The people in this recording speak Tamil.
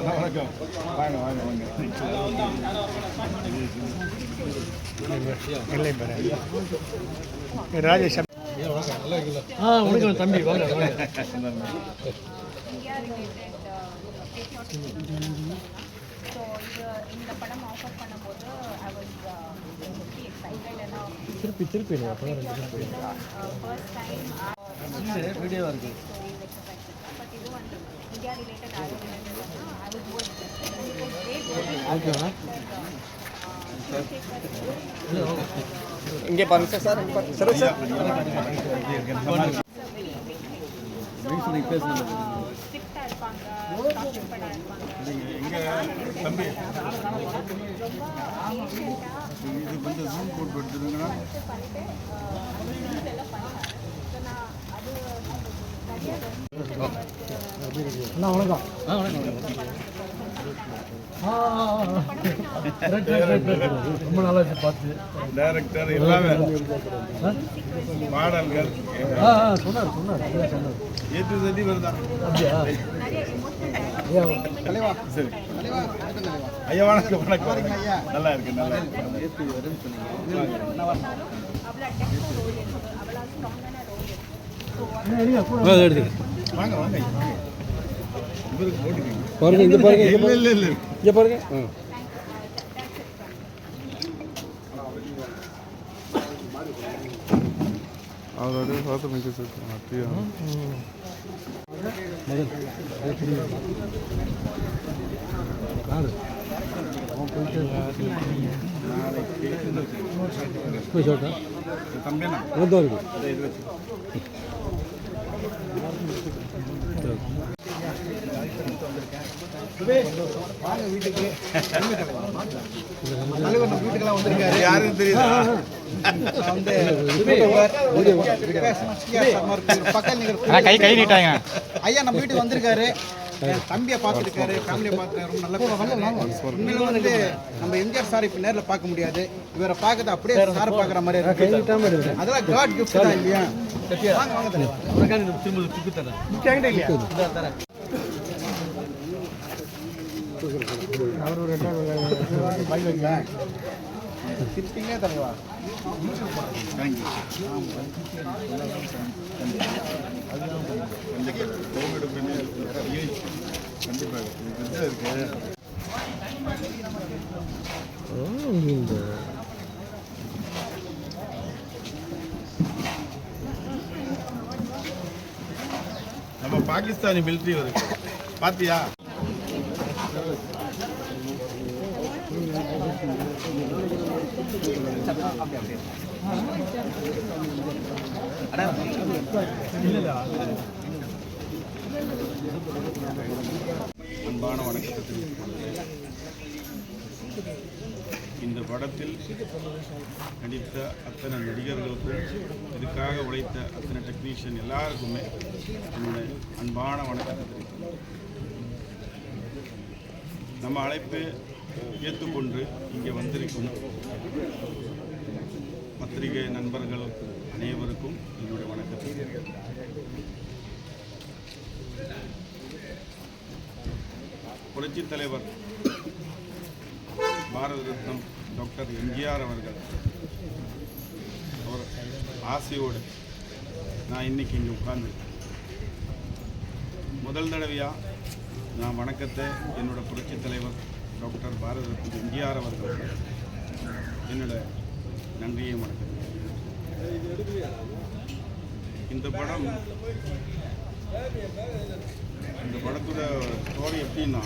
வணக்கம் வாங்க வாங்க வாங்க இல்லை பாரு ராஜேஷ் ஆ உனக்கு தம்பி வாங்க திருப்பி திருப்பி வீடியோவாக இருக்கு பட் இது வந்து இந்தியா ரிலேட்டட் ஆர் இங்கே பாருங்க சார் சார் சார் இருப்பாங்க தம்பி இது ஜூம் எடுத்துருங்கன்னா அது அண்ணா வணக்கம். ஆ வணக்கம் ஆ ஆ, ஆ. Right, right, right, right. ரொம்ப நல்லா பார்த்து. டைரக்டர் எல்லாமே ஆ? பாடல்கள் ஆ சொன்னார் சொன்னார். அப்படியே சொன்னார். ஏ டு செடி வருதா அப்படியா? ஐயா தலைவா. சரி. ஐயா வணக்கம் வணக்கம். நல்லா இருக்கு நல்லா இருக்கு. என்ன எடுங்க கூட. எடுத்துக்க. வாங்க வாங்க ஐயா, வாங்க. இவருக்கு போட்டுக்கங்க பாருங்க இந்த பாருங்க இல்ல இல்ல இல்ல இங்கே பாருங்க ம் அவரோட பார்த்து மிக்க சொல்லுங்க அப்படியா யாரு அவன் தம்பியா தான் இருக்கு யாருன்னு தெரியுதா? கை கை நீட்டாங்க. ஐயா நம்ம வீட்டுக்கு வந்திருக்காரு. என் தம்பியை பார்த்துருக்காரு ஃபேமிலியை பார்த்து ரொம்ப நல்லா பேசுறாரு. உண்மையிலே வந்து நம்ம எம்ஜிஆர் சார் இப்போ நேரில் பார்க்க முடியாது. இவரை பார்க்கறது அப்படியே சார் பார்க்குற மாதிரி இருக்கு. அதெல்லாம் காட் கிஃப்ட் தான் இல்லையா வாங்க வாங்க தலைவா. திரும்ப துப்பி தரேன். இல்லையா சிரிப்பீங்களே தலைவா கண்டிப்பாக நம்ம பாகிஸ்தானி மிலிட்ரி வருது பாத்தியா? அன்பான வணக்கத்தை இந்த படத்தில் நடித்த அத்தனை நடிகர்களுக்கும் இதுக்காக உழைத்த அத்தனை டெக்னீஷியன் எல்லாருக்குமே என்னுடைய அன்பான வணக்கத்தை தெரிவித்துக் நம்ம அழைப்பு ஏற்றுக்கொண்டு இங்கே வந்திருக்கும் பத்திரிகை நண்பர்கள் அனைவருக்கும் என்னுடைய வணக்கத்தை புரட்சித் தலைவர் பாரத ரத்னம் டாக்டர் எம்ஜிஆர் அவர்கள் அவர் ஆசையோடு நான் இன்னைக்கு இங்கே உட்கார்ந்து முதல் தடவையாக நான் வணக்கத்தை என்னோட புரட்சி தலைவர் டாக்டர் பாரத ரத்னம் எம்ஜிஆர் அவர்கள். என்னோட நன்றியை வணக்கம் இந்த படம் இந்த படத்தோட ஸ்டோரி எப்படின்னா